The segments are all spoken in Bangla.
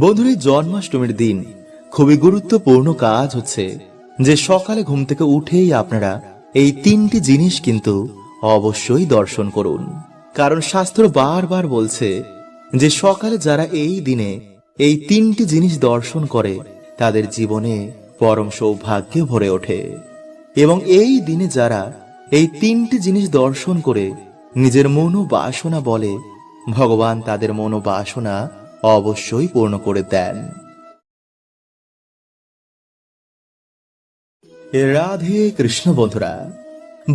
বন্ধুর, এই জন্মাষ্টমীর দিন খুবই গুরুত্বপূর্ণ কাজ হচ্ছে যে সকালে ঘুম থেকে উঠেই আপনারা এই তিনটি জিনিস কিন্তু অবশ্যই দর্শন করুন। কারণ শাস্ত্র বারবার বলছে যে সকালে যারা এই দিনে এই তিনটি জিনিস দর্শন করে, তাদের জীবনে পরম সৌভাগ্যে ভরে ওঠে। এবং এই দিনে যারা এই তিনটি জিনিস দর্শন করে, নিজের মনোবাসনা বলে, ভগবান তাদের মনোবাসনা অবশ্যই পূর্ণ করে দেন। রাধে কৃষ্ণ বন্ধুরা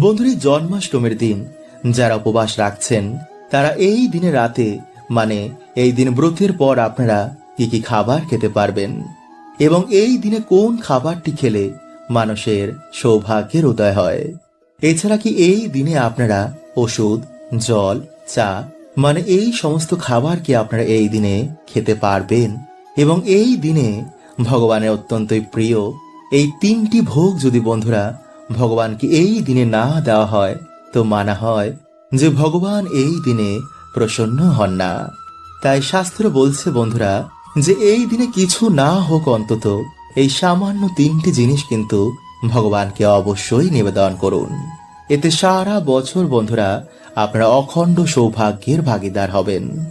বন্ধুরা জন্মাষ্টমীর দিন যারা উপবাস রাখছেন, তারা এই দিনে রাতে মানে এই দিন ব্রতের পর আপনারা কি কি খাবার খেতে পারবেন এবং এই দিনে কোন খাবারটি খেলে মানুষের সৌভাগ্যের উদয় হয়? এছাড়া কি এই দিনে আপনারা ওষুধ, জল, চা মানে এই সমস্ত খাবার কি আপনারা এই দিনে খেতে পারবেন? এবং এই দিনে ভগবানের অত্যন্তই প্রিয়, এই তিনটি ভোগ যদি বন্ধুরা ভগবানকে এই দিনে না দেওয়া হয়, তো মানা হয় যে ভগবান এই দিনে প্রসন্ন হন না। তাই শাস্ত্র বলছে বন্ধুরা যে এই দিনে কিছু না হোক অন্তত এই সামান্য তিনটি জিনিস কিন্তু ভগবানকে অবশ্যই নিবেদন করুন। এতে সারা বছর বন্ধুরা আপনারা অখণ্ড সৌভাগ্যের ভাগিদার হবেন।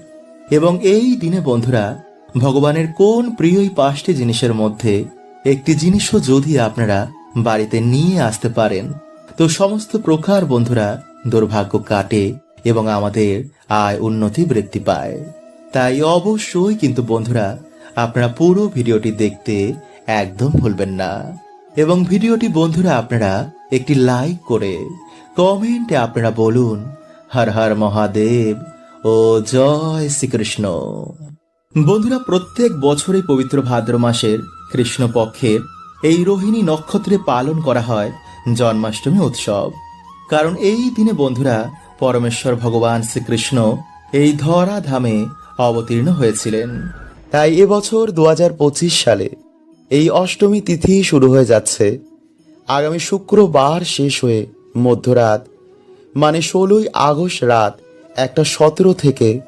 এবং এই দিনে, বন্ধুরা, ভগবানের কোন প্রিয় পাঁচটি জিনিসের মধ্যে একটি জিনিসও যদি আপনারা বাড়িতে নিয়ে আসতে পারেন, তো সমস্ত প্রকার, বন্ধুরা, দুর্ভাগ্য কাটে এবং আমাদের আয় উন্নতি বৃদ্ধি পায়। তাই অবশ্যই কিন্তু, বন্ধুরা, আপনারা পুরো ভিডিওটি দেখতে একদম ভুলবেন না। এবং ভিডিওটি, বন্ধুরা, আপনারা একটি লাইক করে কমেন্টে আপনারা বলুন হর হর মহাদেব, ও জয় শ্রীকৃষ্ণ। বন্ধুরা, প্রত্যেক বছরই পবিত্র ভাদ্র মাসের কৃষ্ণ পক্ষের এই রোহিণী নক্ষত্রে পালন করা হয় জন্মাষ্টমী উৎসব। কারণ এই দিনে বন্ধুরা, পরমেশ্বর ভগবান শ্রীকৃষ্ণ এই ধরা ধামে অবতীর্ণ হয়েছিলেন। তাই এবছর দু হাজার পঁচিশ সালে এই অষ্টমী তিথি শুরু হয়ে যাচ্ছে। আগামী শুক্রবার শেষ হয়ে মধ্যরাত মানে ষোলোই আগস্ট রাত একটা সতেরো থেকে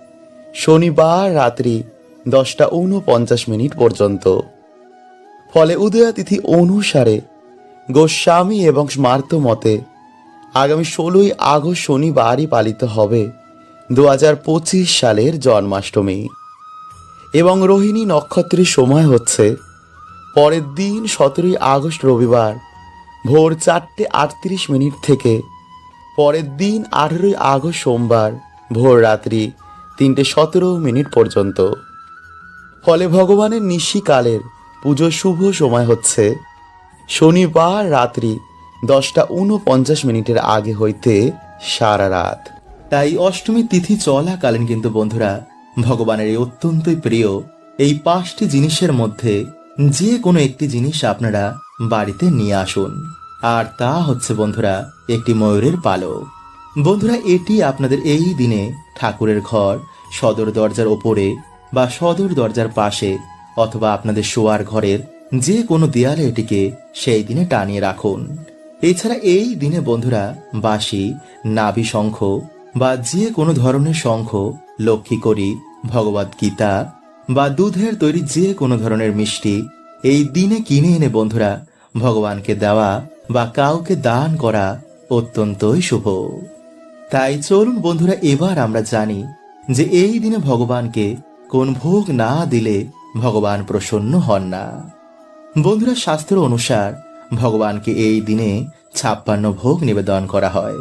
শনিবার রাত্রি দশটা ঊনপঞ্চাশ মিনিট পর্যন্ত। ফলে উদয়াতিথি অনুসারে গোস্বামী এবং স্মার্ত মতে আগামী ষোলোই আগস্ট শনিবারই পালিত হবে দু হাজার পঁচিশ সালের জন্মাষ্টমী। এবং রোহিণী নক্ষত্রের সময় হচ্ছে পরের দিন সতেরোই আগস্ট রবিবার ভোর চারটে আটত্রিশ মিনিট থেকে পরের দিন আঠেরোই আগস্ট সোমবার, ভোর রাত্রি তিনটে সতেরো মিনিট পর্যন্ত। ফলে ভগবানের নিশিকালের পুজোর শুভ সময় হচ্ছে। শনিবার রাত্রি দশটা উনপঞ্চাশ মিনিটের আগে হইতে সারা রাত। তাই অষ্টমী তিথি চলাকালীন কিন্তু বন্ধুরা, ভগবানের এই অত্যন্তই প্রিয় এই পাঁচটি জিনিসের মধ্যে যে কোনো একটি জিনিস আপনারা বাড়িতে নিয়ে আসুন। আর তা হচ্ছে, বন্ধুরা, একটি ময়ূরের পালক। বন্ধুরা, এটি আপনাদের এই দিনে ঠাকুরের ঘর, সদর দরজার ওপরে বা সদর দরজার পাশে অথবা আপনাদের শোয়ার ঘরের যে কোনো দেয়ালে এটিকে সেই দিনে টানিয়ে রাখুন। এছাড়া এই দিনে, বন্ধুরা, বাঁশি, নাভি শঙ্খ বা যে কোনো ধরনের শঙ্খ, লক্ষ্মী করি ভগবদ গীতা বা দুধের তৈরি যে কোনো ধরনের মিষ্টি এই দিনে কিনে এনে, বন্ধুরা ভগবানকে দেওয়া বা কাউকে দান করা অত্যন্তই শুভ। তাই চলুন বন্ধুরা, এবার আমরা জানি যে এই দিনে ভগবানকে কোন ভোগ না দিলে ভগবান প্রসন্ন হন না। বন্ধুরা, শাস্ত্র অনুসার ভগবানকে এই দিনে ছাপ্পান্ন ভোগ নিবেদন করা হয়।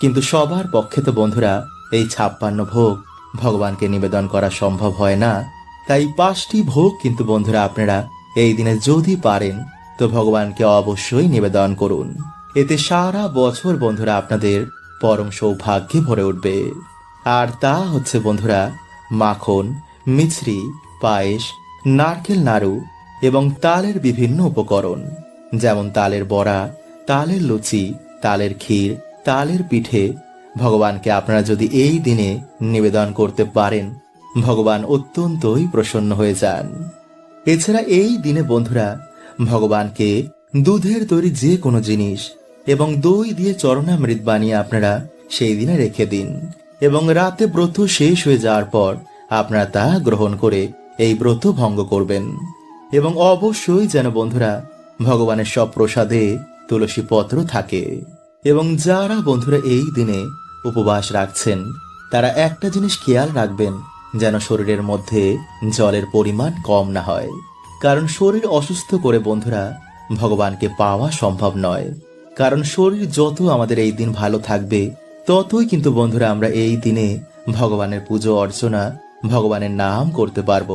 কিন্তু সবার পক্ষে তো বন্ধুরা, এই ছাপ্পান্ন ভোগ ভগবানকে নিবেদন করা সম্ভব হয় না। তাই পাঁচটি ভোগ কিন্তু বন্ধুরা, আপনারা এই দিনে যদি পারেন তো ভগবানকে অবশ্যই নিবেদন করুন। এতে সারা বছর বন্ধুরা আপনাদের পরম সৌভাগ্যে ভরে উঠবে। আর তা হচ্ছে বন্ধুরা, মাখন, মিছরি, পায়েস, নারকেল নাড়ু এবং তালের বিভিন্ন উপকরণ। যেমন তালের বড়া, তালের লুচি, তালের ক্ষীর, তালের পিঠে। ভগবানকে আপনারা যদি এই দিনে নিবেদন করতে পারেন, ভগবান অত্যন্তই প্রসন্ন হয়ে যান। এছাড়া এই দিনে বন্ধুরা ভগবানকে দুধের তৈরি যে কোনো জিনিস এবং দই দিয়ে চরণামৃত বানিয়ে আপনারা সেই দিনে রেখে দিন। এবং রাতে ব্রত শেষ হয়ে যাওয়ার পর আপনারা তা গ্রহণ করে এই ব্রত ভঙ্গ করবেন। এবং অবশ্যই যেন বন্ধুরা ভগবানের সব প্রসাদে তুলসী পত্র থাকে। এবং যারা বন্ধুরা এই দিনে উপবাস রাখছেন, তারা একটা জিনিস খেয়াল রাখবেন, যেন শরীরের মধ্যে জলের পরিমাণ কম না হয়। কারণ শরীর অসুস্থ করে বন্ধুরা, ভগবানকে পাওয়া সম্ভব নয়। কারণ শরীর যত আমাদের এই দিন ভালো থাকবে, ততই কিন্তু বন্ধুরা আমরা এই দিনে ভগবানের পুজো অর্চনা, ভগবানের নাম করতে পারব।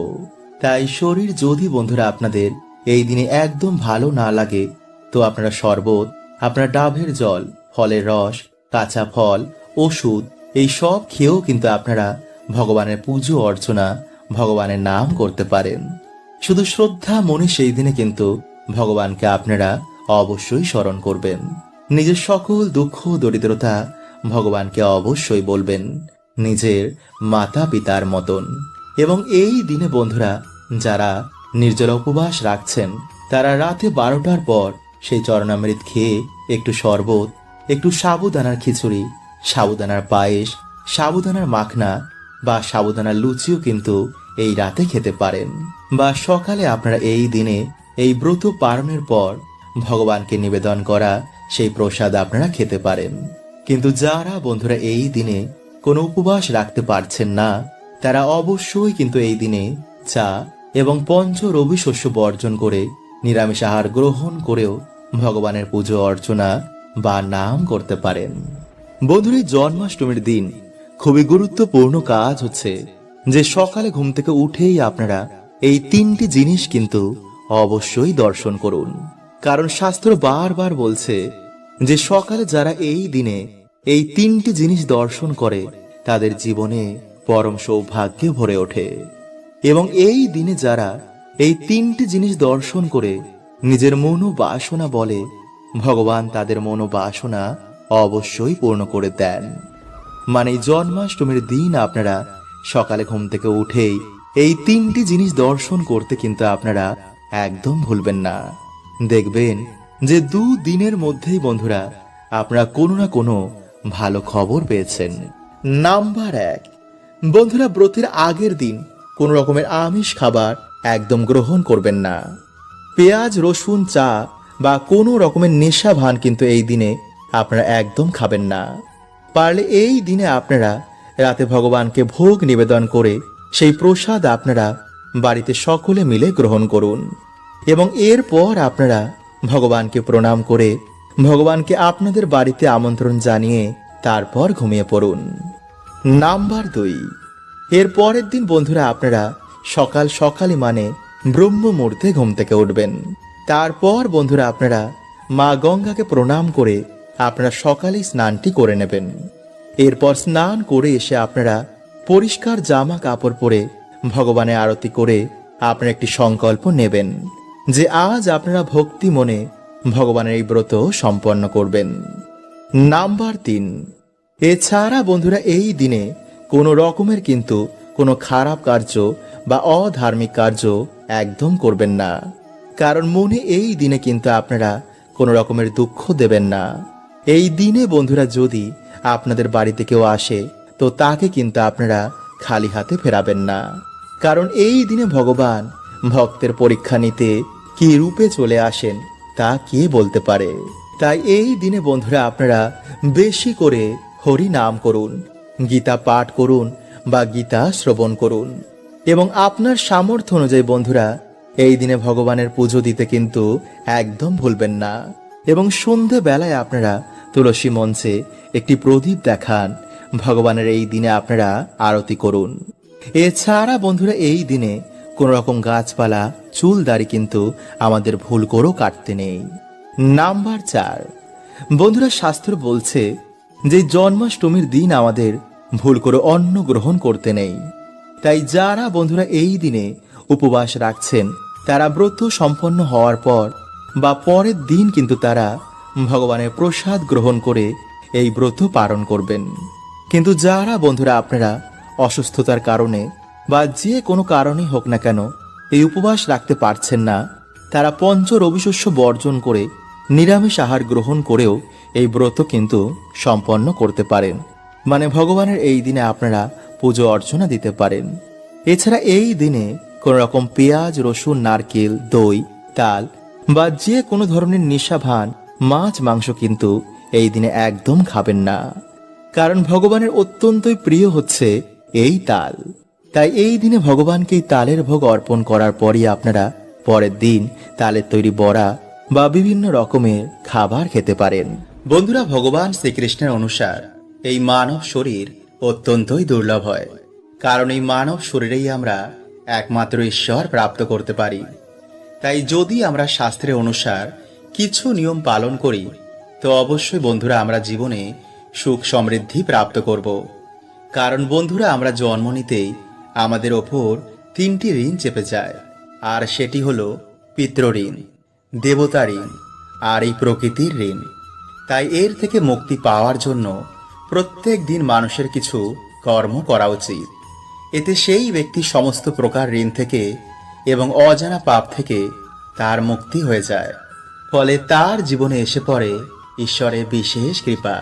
তাই শরীর যদি বন্ধুরা আপনাদের এই দিনে একদম ভালো না লাগে, তো আপনারা শরবত, আপনার ডাবের জল, ফলের রস, কাঁচা ফল, ওষুধ, এই সব খেয়েও কিন্তু আপনারা ভগবানের পুজো অর্চনা, ভগবানের নাম করতে পারেন। শুধু শ্রদ্ধা মনে সেই দিনে কিন্তু ভগবানকে আপনারা অবশ্যই স্মরণ করবেন। নিজের সকল দুঃখ, দরিদ্রতা ভগবানকে অবশ্যই বলবেন, নিজের মাতা পিতার মতন। এবং এই দিনে বন্ধুরা, যারা নির্জল উপবাস রাখছেন, তারা রাতে বারোটার পর সেই চরণামৃত খেয়ে একটু শরবত, একটু সাবুদানার খিচুড়ি, সাবুদানার পায়েস, সাবুদানার মাখনা বা সাবুদানার লুচিও কিন্তু এই রাতে খেতে পারেন। বা সকালে আপনারা এই দিনে এই ব্রত পালনের পর ভগবানকে নিবেদন করা, সেই প্রসাদ আপনারা খেতে পারেন। কিন্তু যারা বন্ধুরা এই দিনে কোনো উপবাস রাখতে পারছেন না, তারা অবশ্যই কিন্তু এই দিনে চা এবং পঞ্চ রবি শস্য বর্জন করে, নিরামিষ আহার গ্রহণ করেও ভগবানের পুজো অর্চনা বা নাম করতে পারেন। বন্ধুর, জন্মাষ্টমীর দিন খুবই গুরুত্বপূর্ণ কাজ হচ্ছে যে সকালে ঘুম থেকে উঠেই আপনারা এই তিনটি জিনিস কিন্তু অবশ্যই দর্শন করুন। কারণ শাস্ত্র বারবার বলছে যে সকালে যারা এই দিনে এই তিনটি জিনিস দর্শন করে, তাদের জীবনে পরম সৌভাগ্যে ভরে ওঠে। এবং এই দিনে যারা এই তিনটি জিনিস দর্শন করে, নিজের মনোবাসনা বলে, ভগবান তাদের মনোবাসনা অবশ্যই পূর্ণ করে দেন। মানে জন্মাষ্টমীর দিন আপনারা সকালে ঘুম থেকে উঠেই এই তিনটি জিনিস দর্শন করতে কিন্তু আপনারা একদম ভুলবেন না। দেখবেন যে দু দিনের মধ্যেই বন্ধুরা আপনারা কোনো না কোনো ভালো খবর পেয়েছেন। নাম্বার এক, বন্ধুরা ব্রতের আগের দিন কোন রকমের আমিষ খাবার একদম গ্রহণ করবেন না। পেঁয়াজ, রসুন, চা বা কোনো রকমের নেশা ভান কিন্তু এই দিনে আপনারা একদম খাবেন না। পারলে এই দিনে আপনারা রাতে ভগবানকে ভোগ নিবেদন করে সেই প্রসাদ আপনারা বাড়িতে সকলে মিলে গ্রহণ করুন। এবং এরপর আপনারা ভগবানকে প্রণাম করে ভগবানকে আপনাদের বাড়িতে আমন্ত্রণ জানিয়ে তারপর ঘুমিয়ে পড়ুন। নাম্বার দুই। এর পরের দিন বন্ধুরা আপনারা সকাল সকালই মানে ব্রহ্ম মুহূর্তে ঘুম থেকে উঠবেন। তারপর বন্ধুরা আপনারা মা গঙ্গাকে প্রণাম করে আপনারা সকালেই স্নানটি করে নেবেন। এরপর স্নান করে এসে আপনারা পরিষ্কার জামা কাপড় পরে ভগবানের আরতি করে আপনারা একটি সংকল্প নেবেন যে আজ আপনারা ভক্তি মনে ভগবানের এই ব্রত সম্পন্ন করবেন। নাম্বার তিন। এছাড়া বন্ধুরা, এই দিনে কোনো রকমের কিন্তু কোনো খারাপ কার্য বা অধার্মিক কার্য একদম করবেন না। কারণ মনে এই দিনে কিন্তু আপনারা কোনো রকমের দুঃখ দেবেন না। এই দিনে বন্ধুরা যদি আপনাদের বাড়িতে কেউ আসে, তো তাকে কিন্তু আপনারা খালি হাতে ফেরাবেন না। কারণ এই দিনে ভগবান ভক্তের পরীক্ষা নিতে কি রূপে চলে আসেন, তা কে বলতে পারে? তাই এই দিনে বন্ধুরা আপনারা বেশি করে হরি নাম করুন, গীতা পাঠ করুন বা গীতা শ্রবণ করুন। এবং আপনার সামর্থ্য অনুযায়ী বন্ধুরা, এই দিনে ভগবানের পুজো দিতে কিন্তু একদম ভুলবেন না। এবং সন্ধে বেলায় আপনারা তুলসী মঞ্চে একটি প্রদীপ দেখান। ভগবানের এই দিনে আপনারা আরতি করুন। এছাড়া বন্ধুরা, এই দিনে কোন রকম গাছপালা চুল দাড়ি কিন্তু আমাদের ভুল করেও কাটতে নেই। নাম্বার চার। বন্ধুরা, শাস্ত্র বলছে যে জন্মাষ্টমীর দিন আমাদের ভুল করে অন্ন গ্রহণ করতে নেই। তাই যারা বন্ধুরা, এই দিনে উপবাস রাখছেন, তারা ব্রত সম্পন্ন হওয়ার পর বা পরের দিন কিন্তু তারা ভগবানের প্রসাদ গ্রহণ করে এই ব্রত পালন করবেন। কিন্তু যারা বন্ধুরা আপনারা অসুস্থতার কারণে বা যে কোনো কারণেই হোক না কেন এই উপবাস রাখতে পারছেন না, তারা পঞ্চ রবিশস্য বর্জন করে নিরামিষ আহার গ্রহণ করেও এই ব্রত কিন্তু সম্পন্ন করতে পারেন। মানে ভগবানের এই দিনে আপনারা পুজো অর্চনা দিতে পারেন। এছাড়া এই দিনে কোনো রকম পেঁয়াজ, রসুন, নারকেল, দই, তাল বা যে কোনো ধরনের নেশা, ভান, মাছ, মাংস কিন্তু এই দিনে একদম খাবেন না। কারণ ভগবানের অত্যন্তই প্রিয় হচ্ছে এই তাল। তাই এই দিনে ভগবানকে এই তালের ভোগ অর্পণ করার পরই আপনারা পরের দিন তালের তৈরি বড়া বা বিভিন্ন রকমের খাবার খেতে পারেন। বন্ধুরা, ভগবান শ্রীকৃষ্ণের অনুসার এই মানব শরীর অত্যন্তই দুর্লভ হয়। কারণ এই মানব শরীরেই আমরা একমাত্র ঈশ্বর প্রাপ্ত করতে পারি। তাই যদি আমরা শাস্ত্রের অনুসার কিছু নিয়ম পালন করি, তো অবশ্যই বন্ধুরা আমরা জীবনে সুখ সমৃদ্ধি প্রাপ্ত করব। কারণ বন্ধুরা, আমরা জন্ম নিতেই আমাদের ওপর তিনটি ঋণ চেপে যায়, আর সেটি হলো পিতৃঋণ দেবতা ঋণ, আর এই প্রকৃতির ঋণ। তাই এর থেকে মুক্তি পাওয়ার জন্য প্রত্যেক দিন মানুষের কিছু কর্ম করা উচিত। এতে সেই ব্যক্তি সমস্ত প্রকার ঋণ থেকে এবং অজানা পাপ থেকে তার মুক্তি হয়ে যায়। ফলে তার জীবনে এসে পড়ে ঈশ্বরের বিশেষ কৃপা।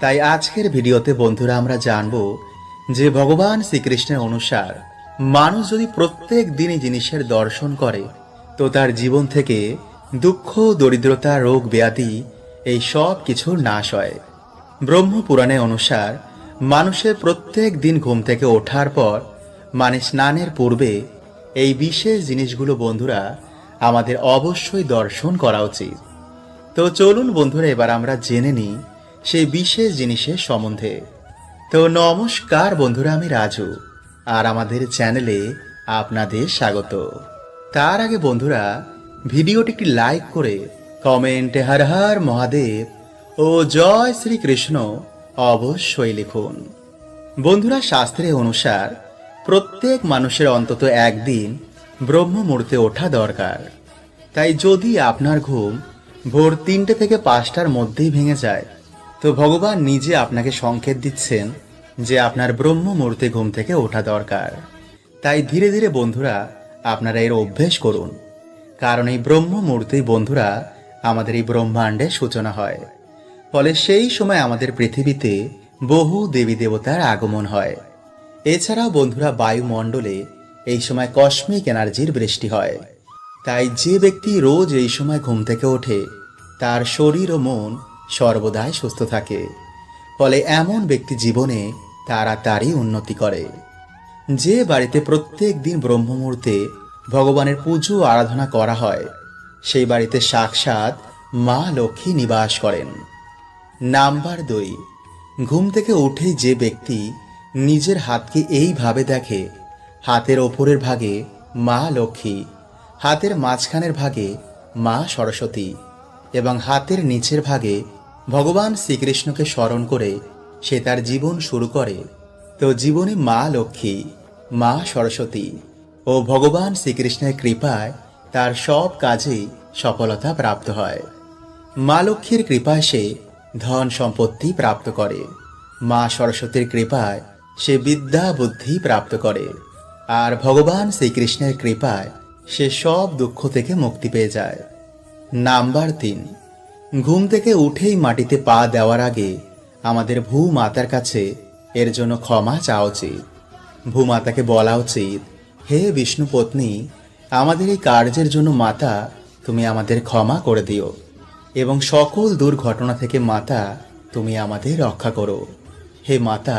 তাই আজকের ভিডিওতে বন্ধুরা আমরা জানব যে ভগবান শ্রীকৃষ্ণের অনুসার মানুষ যদি প্রত্যেক দিনই জিনিসের দর্শন করে, তো তার জীবন থেকে দুঃখ, দরিদ্রতা, রোগ, ব্যাধি এই সব কিছুর নাশ হয়। ব্রহ্মপুরাণে অনুসার মানুষের প্রত্যেক দিন ঘুম থেকে ওঠার পর মানে স্নানের পূর্বে এই বিশেষ জিনিসগুলো বন্ধুরা, আমাদের অবশ্যই দর্শন করা উচিত। তো চলুন বন্ধুরা, এবার আমরা জেনে নিই সেই বিশেষ জিনিসের সম্বন্ধে। তো নমস্কার বন্ধুরা, আমি রাজু, আর আমাদের চ্যানেলে আপনাদের স্বাগত। তার আগে বন্ধুরা, ভিডিওটি একটি লাইক করে কমেন্টে হর হর মহাদেব ও জয় শ্রীকৃষ্ণ অবশ্যই লিখুন। বন্ধুরা শাস্ত্রে অনুসার প্রত্যেক মানুষের অন্তত একদিন ব্রহ্ম মুহূর্তে ওঠা দরকার। তাই যদি আপনার ঘুম ভোর তিনটে থেকে পাঁচটার মধ্যেই ভেঙে যায়, তো ভগবান নিজে আপনাকে সংকেত দিচ্ছেন যে আপনার ব্রহ্ম মুহূর্তে ঘুম থেকে ওঠা দরকার। তাই ধীরে ধীরে বন্ধুরা, আপনারা এর অভ্যেস করুন। কারণ এই ব্রহ্ম বন্ধুরা, আমাদের এই ব্রহ্মাণ্ডের সূচনা হয়। ফলে সেই সময় আমাদের পৃথিবীতে বহু দেবী দেবতার আগমন হয়। এছাড়াও বন্ধুরা বায়ুমণ্ডলে এই সময় কসমিক এনার্জির বৃষ্টি হয়। তাই যে ব্যক্তি রোজ এই সময় ঘুম থেকে ওঠে, তার শরীর ও মন সর্বদাই সুস্থ থাকে। ফলে এমন ব্যক্তি জীবনে তাড়াতাড়ি উন্নতি করে। যে বাড়িতে প্রত্যেক দিন ব্রহ্ম মুহূর্তে ভগবানের পুজো আরাধনা করা হয়, সেই বাড়িতে সাক্ষাৎ মা লক্ষ্মী নিবাস করেন। নাম্বার দুই, ঘুম থেকে উঠে যে ব্যক্তি নিজের হাতকে এইভাবে দেখে। হাতের ওপরের ভাগে মা লক্ষ্মী, হাতের মাঝখানের ভাগে মা সরস্বতী এবং হাতের নিচের ভাগে ভগবান শ্রীকৃষ্ণকে স্মরণ করে সে তার জীবন শুরু করে। তো জীবনে মা লক্ষ্মী, মা সরস্বতী ও ভগবান শ্রীকৃষ্ণের কৃপায় তার সব কাজেই সফলতা প্রাপ্ত হয়। মা লক্ষ্মীর কৃপায় সে ধন সম্পত্তি প্রাপ্ত করে। মা সরস্বতীর কৃপায় সে বিদ্যা বুদ্ধি প্রাপ্ত করে, আর ভগবান শ্রীকৃষ্ণের কৃপায় সে সব দুঃখ থেকে মুক্তি পেয়ে যায়। নাম্বার তিন, ঘুম থেকে উঠেই মাটিতে পা দেওয়ার আগে আমাদের ভূমাতার কাছে এর জন্য ক্ষমা চাওয়া উচিত। ভূমাতাকে বলা উচিত, হে বিষ্ণু পত্নী, আমাদের এই কার্যের জন্য মাতা, তুমি আমাদের ক্ষমা করে দিও, এবং সকল দুর্ঘটনা থেকে মাতা, তুমি আমাদের রক্ষা করো। হে মাতা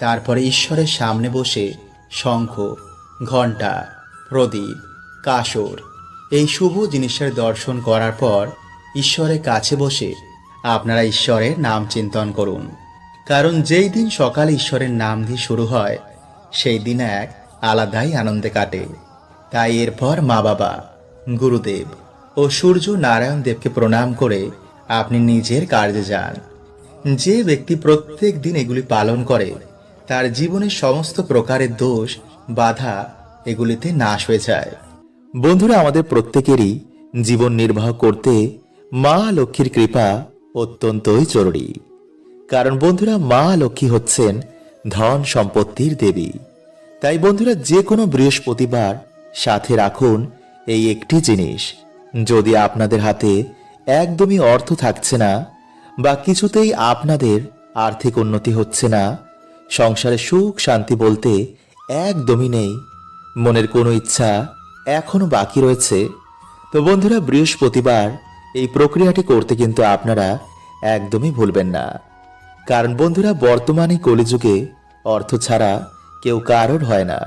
তারপরে ঈশ্বরের সামনে বসে শঙ্খ, ঘণ্টা, প্রদীপ কাসর এই শুভ জিনিসের দর্শন করার পর ঈশ্বরের কাছে বসে আপনারা ঈশ্বরের নাম চিন্তন করুন। কারণ যেই দিন সকালে ঈশ্বরের নাম দিয়ে শুরু হয়, সেই দিন এক আলাদাই আনন্দে কাটে। তাই এরপর মা বাবা, গুরুদেব ও সূর্য নারায়ণ দেবকে প্রণাম করে আপনি নিজের কার্যে যান। যে ব্যক্তি প্রত্যেক দিন এগুলি পালন করে তার জীবনের সমস্ত প্রকারের দোষ, বাধা এগুলিতে নাশ হয়ে যায়। বন্ধুরা, আমাদের প্রত্যেকেরই জীবন নির্বাহ করতে মা লক্ষ্মীর কৃপা অত্যন্তই জরুরি। কারণ বন্ধুরা, মা লক্ষ্মী হচ্ছেন ধন সম্পত্তির দেবী। তাই বন্ধুরা যে কোনো বৃহস্পতিবার সাথে রাখুন এই একটি জিনিস। যদি আপনাদের হাতে একদমই অর্থ থাকছে না বা কিছুতেই আপনাদের আর্থিক উন্নতি হচ্ছে না সংসারে সুখ শান্তি বলতে একদমই নেই। মনের কোনো ইচ্ছা এখনও বাকি রয়েছে। তো বন্ধুরা, বৃহস্পতিবার এই প্রক্রিয়াটি করতে কিন্তু আপনারা একদমই ভুলবেন না। কারণ বন্ধুরা, বর্তমানে কলিযুগে অর্থ ছাড়া কেউ কারোর হয় না।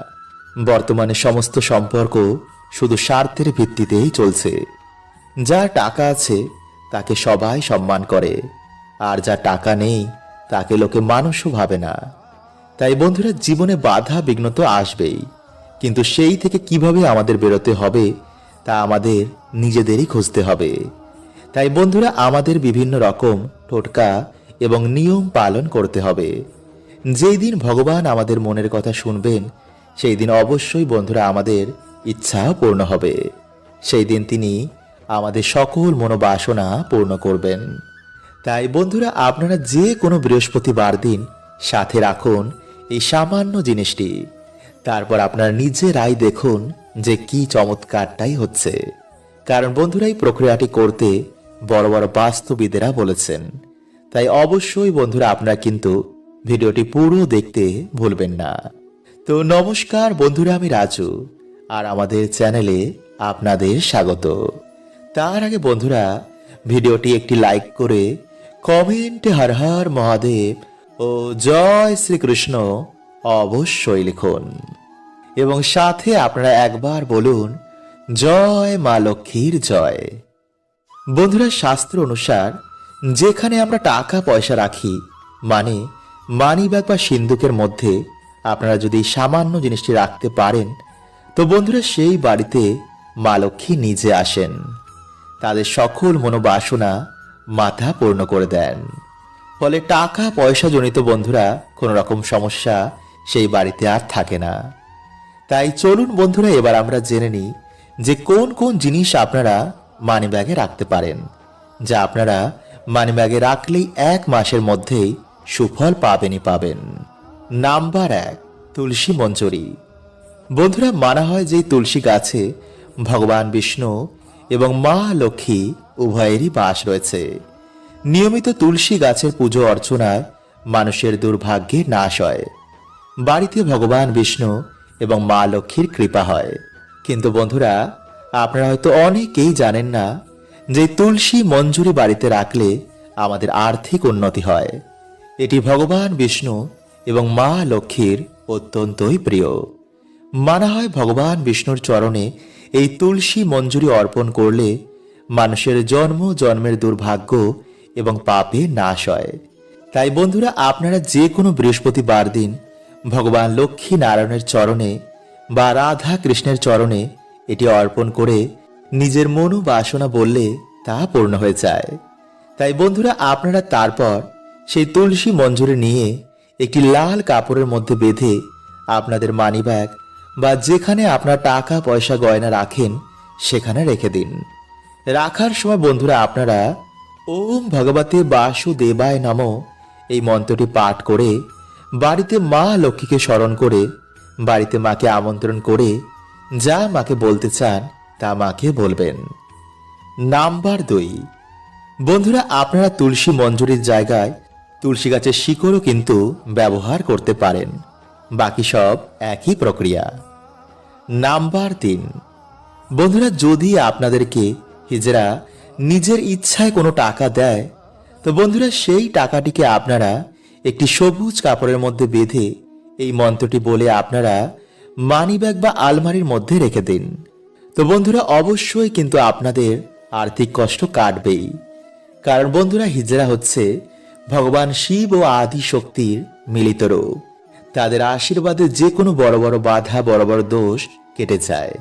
বর্তমানে সমস্ত সম্পর্ক শুধু স্বার্থের ভিত্তিতেই চলছে। যার টাকা আছে, তাকে সবাই সম্মান করে। আর যা টাকা নেই, তাকে লোকে মানুষও ভাবে না। তাই বন্ধুরা জীবনে বাধা বিঘ্ন তো আসবেই। কিন্তু সেই থেকে কীভাবে আমাদের বেরোতে হবে, তা আমাদের নিজেদেরই খুঁজতে হবে। তাই বন্ধুরা আমাদের বিভিন্ন রকম টোটকা এবং নিয়ম পালন করতে হবে। যেই দিন ভগবান আমাদের মনের কথা শুনবেন, সেই দিন অবশ্যই বন্ধুরা আমাদের ইচ্ছা পূর্ণ হবে। সেই দিন তিনি আমাদের সকল মনোবাসনা পূর্ণ করবেন। তাই বন্ধুরা আপনারা যে কোনো বৃহস্পতিবার দিন সাথে রাখুন এই সামান্য জিনিসটি। তারপর আপনারা নিজেরাই দেখুন যে কি চমৎকারটাই হচ্ছে। কারণ বন্ধুরা এই প্রক্রিয়াটি করতে বড় বড় বাস্তুবিদেরা বলেছেন। তাই অবশ্যই বন্ধুরা আপনারা কিন্তু ভিডিওটি পুরো দেখতে ভুলবেন না। তো নমস্কার বন্ধুরা, আমি রাজু আর আমাদের চ্যানেলে আপনাদের স্বাগত। তার আগে বন্ধুরা, ভিডিওটি একটি লাইক করে কমেন্টে হর হর মহাদেব ও জয় শ্রীকৃষ্ণ অবশ্যই লিখুন। এবং সাথে আপনারা একবার বলুন, জয় মা লক্ষ্মীর জয়। বন্ধুরা, শাস্ত্র অনুসার যেখানে আমরা টাকা পয়সা রাখি মানে মানি ব্যাগ বা সিন্ধুকের মধ্যে আপনারা যদি সামান্য জিনিসটি রাখতে পারেন, তো বন্ধুরা সেই বাড়িতে মা লক্ষ্মী নিজে আসেন। তাদের সকল মনোবাসনা মাথা পূর্ণ করে দেন। ফলে টাকা পয়সা জনিত বন্ধুরা কোনো রকম সমস্যা সেই বাড়িতে আর থাকে না। তাই চলুন বন্ধুরা, এবার আমরা জেনে নিই যে কোন কোন জিনিস আপনারা মানি ব্যাগে রাখতে পারেন, যা আপনারা মানি ব্যাগে রাখলেই এক মাসের মধ্যেই সুফল পাবেনই পাবেন। নাম্বার এক, তুলসী মঞ্জুরি। বন্ধুরা, মানা হয় যে তুলসী গাছে ভগবান বিষ্ণু এবং মা লক্ষ্মী উভয়েরই বাস রয়েছে। নিয়মিত তুলসী গাছের পুজো অর্চনায় মানুষের দুর্ভাগ্যে নাশ হয়। বাড়িতে ভগবান বিষ্ণু এবং মা লক্ষ্মীর কৃপা হয়। কিন্তু বন্ধুরা, আপনারা হয়তো অনেকেই জানেন না যে তুলসী মঞ্জুরি বাড়িতে রাখলে আমাদের আর্থিক উন্নতি হয়। এটি ভগবান বিষ্ণু এবং মা লক্ষ্মীর অত্যন্তই প্রিয়। মানা হয় ভগবান বিষ্ণুর চরণে এই তুলসী মঞ্জুরি অর্পণ করলে মানুষের জন্ম জন্মের দুর্ভাগ্য এবং পাপে নাশ হয়। তাই বন্ধুরা, আপনারা যে কোনো বৃহস্পতিবার দিন ভগবান লক্ষ্মী নারায়ণের চরণে বা রাধা কৃষ্ণের চরণে এটি অর্পণ করে নিজের মনো বাসনা বললে তা পূর্ণ হয়ে যায়। তাই বন্ধুরা, আপনারা তারপর সেই তুলসী মঞ্জুরি নিয়ে একটি লাল কাপড়ের মধ্যে বেঁধে আপনাদের মানিব্যাগ বা যেখানে আপনার টাকা, পয়সা, গয়না রাখেন, সেখানে রেখে দিন। রাখার সময় বন্ধুরা, আপনারা ওম ভগবতে বাসুদেবায় নম। এই মন্ত্রটি পাঠ করে বাড়িতে মা লক্ষ্মীকে স্মরণ করে, বাড়িতে মাকে আমন্ত্রণ করে যা মাকে বলতে চান তা মাকে বলবেন। নাম্বার দুই। বন্ধুরা, আপনারা তুলসী মঞ্জুরির জায়গায় তুলসী গাছের শিকড়ও কিন্তু ব্যবহার করতে পারেন। বাকি সব একই প্রক্রিয়া। নাম্বার তিন। বন্ধুরা, যদি আপনাদেরকে হিজরা নিজের ইচ্ছায় কোনো টাকা দেয়, তো বন্ধুরা সেই টাকাটিকে আপনারা একটি সবুজ কাপড়ের মধ্যে বেঁধে এই মন্ত্রটি বলে আপনারা মানিব্যাগ বা আলমারির মধ্যে রেখে দিন। তো বন্ধুরা অবশ্যই কিন্তু আপনাদের আর্থিক কষ্ট কাটবেই। কারণ বন্ধুরা হিজরা হচ্ছে ভগবান শিব ও আদি শক্তির মিলিত রূপ। তাদের আশীর্বাদে যে কোনো বড় বড় বাধা, বড় বড় দোষ কেটে যায়।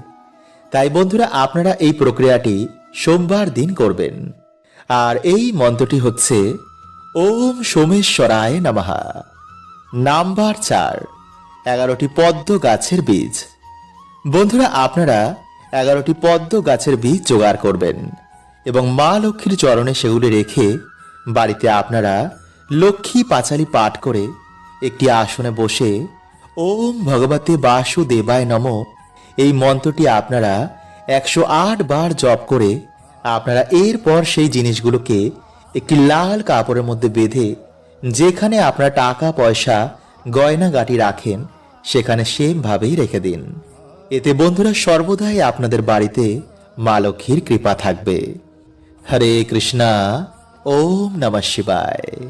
তাই বন্ধুরা আপনারা এই প্রক্রিয়াটি সোমবার দিন করবেন। আর এই মন্ত্রটি হচ্ছে, ওম সোমেশ্বরায় নমহা নাম্বার চার, এগারোটি পদ্ম গাছের বীজ। বন্ধুরা, আপনারা এগারোটি পদ্ম গাছের বীজ জোগাড় করবেন এবং মা লক্ষ্মীর চরণে সেগুলি রেখে বাড়িতে আপনারা লক্ষ্মী পাঁচালি পাঠ করে একটি আসনে বসে ওম ভগবতে বাসুদেবায় নম এই মন্ত্রটি আপনারা একশো আট বার জপ করে আপনারা এরপর সেই জিনিসগুলোকে একটি লাল কাপড়ের মধ্যে বেঁধে যেখানে আপনারা টাকা, পয়সা, গয়নাগাটি রাখেন, সেখানে সেমভাবেই রেখে দিন। এতে বন্ধুরা সর্বদাই আপনাদের বাড়িতে মা লক্ষ্মীর কৃপা থাকবে। হরে কৃষ্ণা, ওম নমঃ শিবায়।